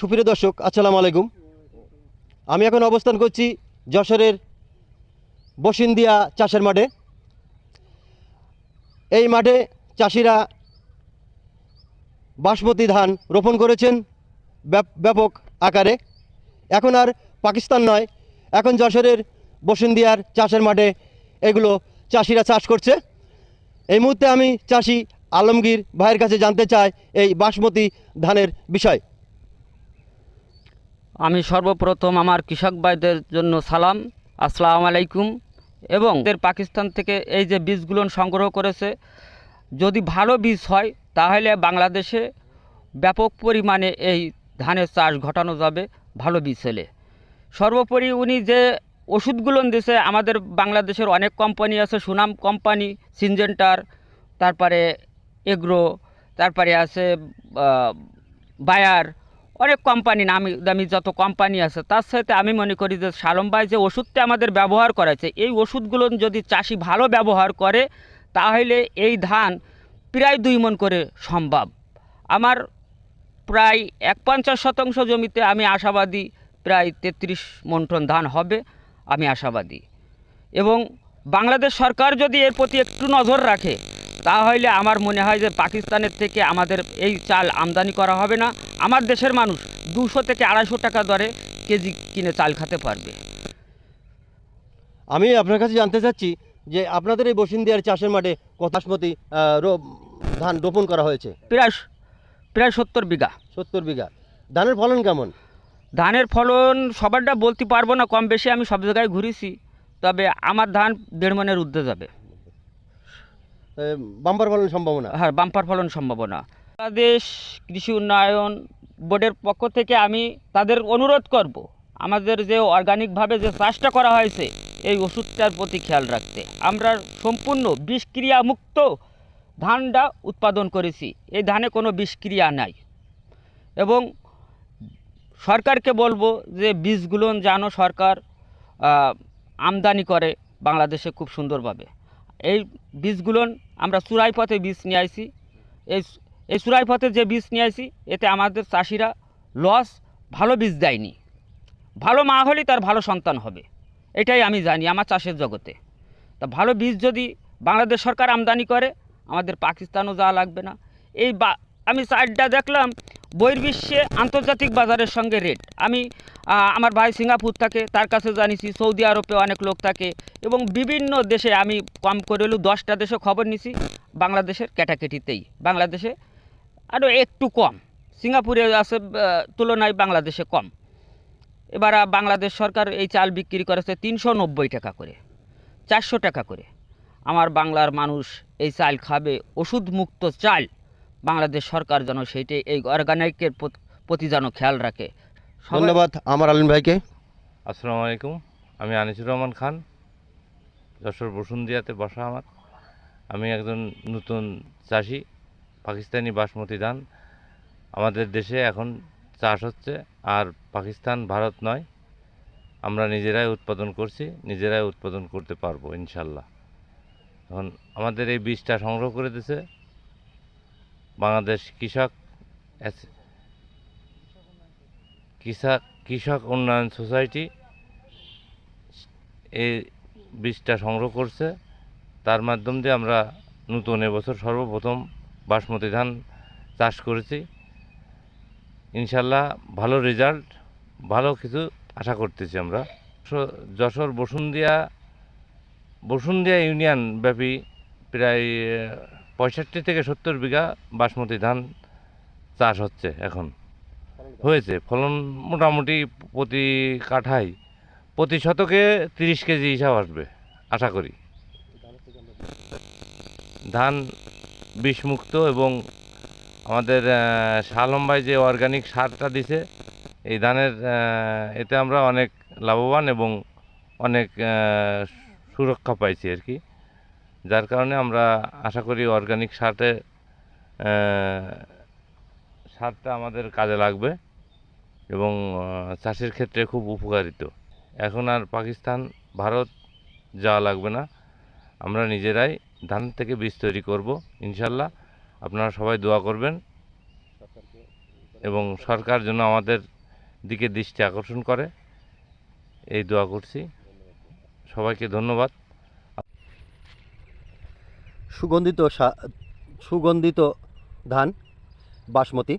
সুপ্রিয় দর্শক, আসসালামু আলাইকুম। আমি এখন অবস্থান করছি যশোরের বসিন্দিয়া চাষের মাঠে। এই মাঠে চাষিরা বাসমতি ধান রোপণ করেছেন ব্যাপ- ব্যাপক আকারে। এখন আর পাকিস্তান নয়, এখন যশোরের বসিন্দিয়ার চাষের মাঠে এগুলো চাষিরা চাষ করছে। এই মুহূর্তে আমি চাষি আলমগীর ভাইয়ের কাছে জানতে চাই এই বাসমতি ধানের বিষয়। আমি সর্বপ্রথম আমার কৃষক ভাইদের জন্য সালাম, আসসালামু আলাইকুম। এবং পাকিস্তান থেকে এই যে বীজগুলো সংগ্রহ করেছে, যদি ভালো বীজ হয়, তাহলে বাংলাদেশে ব্যাপক পরিমাণে এই ধানের চাষ ঘটানো যাবে ভালো বীজ হলে। সর্বোপরি উনি যে ওষুধগুলো দিছে আমাদের বাংলাদেশের অনেক কোম্পানি আছে, সুনাম কোম্পানি, সিনজেন্টার, তারপরে এগ্রো, তারপরে আছে বায়ার অনেক কোম্পানি নামি দামি যত কোম্পানি আছে, তার সাথে আমি মনে করি যে সালম ভাই যে ওষুধটা আমাদের ব্যবহার করেছে এই ওষুধগুলো যদি চাষি ভালো ব্যবহার করে, তাহলে এই ধান প্রায় দুই মন করে সম্ভব। আমার প্রায় এক পঞ্চাশ শতাংশ জমিতে আমি আশাবাদী, প্রায় তেত্রিশ মন টন ধান হবে, আমি আশাবাদী। এবং বাংলাদেশ সরকার যদি এর প্রতি একটু নজর রাখে তাহলে আমার মনে হয় যে পাকিস্তানের থেকে আমাদের এই চাল আমদানি করা হবে না। আমার দেশের মানুষ দুশো থেকে আড়াইশো টাকা দরে কেজি কিনে চাল খেতে পারবে। আমি আপনার কাছে জানতে চাচ্ছি যে আপনাদের এই বসিন্দিয়ার চাষের মাঠে কত বাসমতি আহ, ধান রোপণ করা হয়েছে। প্রায় প্রায় সত্তর বিঘা। সত্তর বিঘা। ধানের ফলন কেমন? ধানের ফলন সবারটা বলতে পারব না কম বেশি আমি সব জায়গায় ঘুরেছি তবে আমার ধান দেড় মনের ঊর্ধ্বে যাবে। বাম্পার ফলন সম্ভাবনা? হ্যাঁ বাম্পার ফলন সম্ভাবনা। বাংলাদেশ কৃষি উন্নয়ন বোর্ডের পক্ষ থেকে আমি তাদের অনুরোধ করব, আমাদের যে অর্গানিকভাবে যে চাষটা করা হয়েছে, এই ওষুধটার প্রতি খেয়াল রাখতে। আমরা সম্পূর্ণ বিষক্রিয়া মুক্ত ধানটা উৎপাদন করেছি। এই ধানে কোনো বিষক্রিয়া নাই। এবং সরকারকে বলব যে বীজগুলো যেন সরকার আমদানি করে বাংলাদেশে খুব সুন্দরভাবে। এই বীজগুলো আমরা চুরাই পথে বীজ নিয়ে আসি এই এই চুরাই পথে যে বীজ নিয়ে আসি এতে আমাদের চাষিরা লস, ভালো বীজ দেয়নি। ভালো মা হলেই তার ভালো সন্তান হবে। এটাই আমি জানি আমার চাষের জগতে। তা ভালো বীজ যদি বাংলাদেশ সরকার আমদানি করে, আমাদের পাকিস্তানও যাওয়া লাগবে না। এই বা আমি সাইডটা দেখলাম বহির্বিশ্বে আন্তর্জাতিক বাজারের সঙ্গে রেট আমি আমার ভাই সিঙ্গাপুর থাকে, তার কাছে জানিছি, সৌদি আরবে অনেক লোক থাকে এবং বিভিন্ন দেশে আমি কম করে হলেও দশটা দেশে খবর নিছি, বাংলাদেশের ক্যাটাকেটিতেই বাংলাদেশে আরও একটু কম, সিঙ্গাপুরে আছে তুলনায় বাংলাদেশে কম। এবার বাংলাদেশ সরকার এই চাল বিক্রি করেছে তিনশো নব্বই টাকা করে, চারশো টাকা করে। আমার বাংলার মানুষ এই চাল খাবে ওষুধ মুক্ত চাল। বাংলাদেশ সরকার যেন সেইটাই এই অর্গানিকের প্রতি যেন খেয়াল রাখে। ধন্যবাদ আমার আলিম ভাইকে। আসসালামু আলাইকুম। আমি আনিসুর রহমান খান যশোর বসুন্দিয়াতে বসা আমার। আমি একজন নতুন চাষি পাকিস্তানি বাসমতি ধান। আমাদের দেশে এখন চাষ হচ্ছে আর পাকিস্তান ভারত নয়। আমরা নিজেরাই উৎপাদন করছি নিজেরাই উৎপাদন করতে পারব ইনশাল্লাহ। এখন আমাদের এই বীজটা সংগ্রহ করে দিছে বাংলাদেশ কৃষক কৃষক কৃষক উন্নয়ন সোসাইটি এই বীজটা সংগ্রহ করছে। তার মাধ্যম দিয়ে আমরা নতুন এবছর সর্বপ্রথম বাসমতি ধান চাষ করেছি। ইনশাল্লাহ ভালো রেজাল্ট, ভালো কিছু আশা করতেছি আমরা। যশোর বসুন্দিয়া বসুন্দিয়া ইউনিয়ন ব্যাপী প্রায় পঁয়ষট্টি থেকে সত্তর বিঘা বাসমতি ধান চাষ হচ্ছে এখন। হয়েছে ফলন মোটামুটি প্রতি কাঠায় প্রতি শতকে তিরিশ কেজি হিসাব আসবে আশা করি। ধান বিষমুক্ত এবং আমাদের আহ, শালম ভাই যে অর্গানিক সারটা দিছে এই ধানের এতে আমরা অনেক লাভবান এবং অনেক সুরক্ষা পাইছি আর কি। যার কারণে আমরা আশা করি অর্গানিক সারতে সারটা আমাদের কাজে লাগবে এবং চাষের ক্ষেত্রে খুব উপকারিত। এখন আর পাকিস্তান, ভারত যাওয়া লাগবে না। আমরা নিজেরাই ধান থেকে বীজ তৈরি করব, ইনশাল্লাহ। আপনারা সবাই দোয়া করবেন এবং সরকার যেন আমাদের দিকে দৃষ্টি আকর্ষণ করে। এই দোয়া করছি। সবাইকে ধন্যবাদ। সুগন্ধিত সুগন্ধিত ধান বাসমতি।